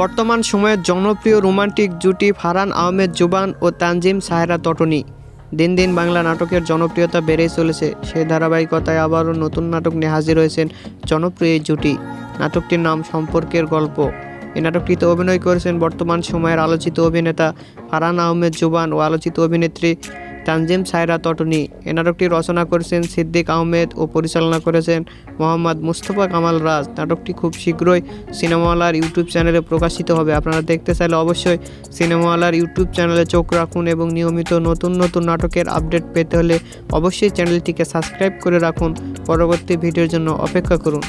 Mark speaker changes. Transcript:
Speaker 1: বর্তমান সময়ের জনপ্রিয় রোমান্টিক জুটি ফারহান আহমেদ জুবান ও তানজিম সাহেরা তটনি। দিন দিন বাংলা নাটকের জনপ্রিয়তা বেড়েই চলেছে। সেই ধারাবাহিকতায় আবারও নতুন নাটক নিয়ে হাজির হয়েছেন জনপ্রিয় এই জুটি। নাটকটির নাম সম্পর্কের গল্প। এই নাটকটিতে অভিনয় করেছেন বর্তমান সময়ের আলোচিত অভিনেতা ফারহান আহমেদ জুবান ও আলোচিত অভিনেত্রী তানজিম সায়রা তটনি। এ নাটকটি রচনা করেছেন সিদ্দিক আহমেদ ও পরিচালনা করেছেন মোহাম্মদ মুস্তফা কামাল রাজ। নাটকটি খুব শীঘ্রই সিনেমাওয়ালার ইউটিউব চ্যানেলে প্রকাশিত হবে। আপনারা দেখতে চাইলে অবশ্যই সিনেমাওয়ালার ইউটিউব চ্যানেলে চোখ রাখুন এবং নিয়মিত নতুন নতুন নাটকের আপডেট পেতে হলে অবশ্যই চ্যানেলটিকে সাবস্ক্রাইব করে রাখুন। পরবর্তী ভিডিওর জন্য অপেক্ষা করুন।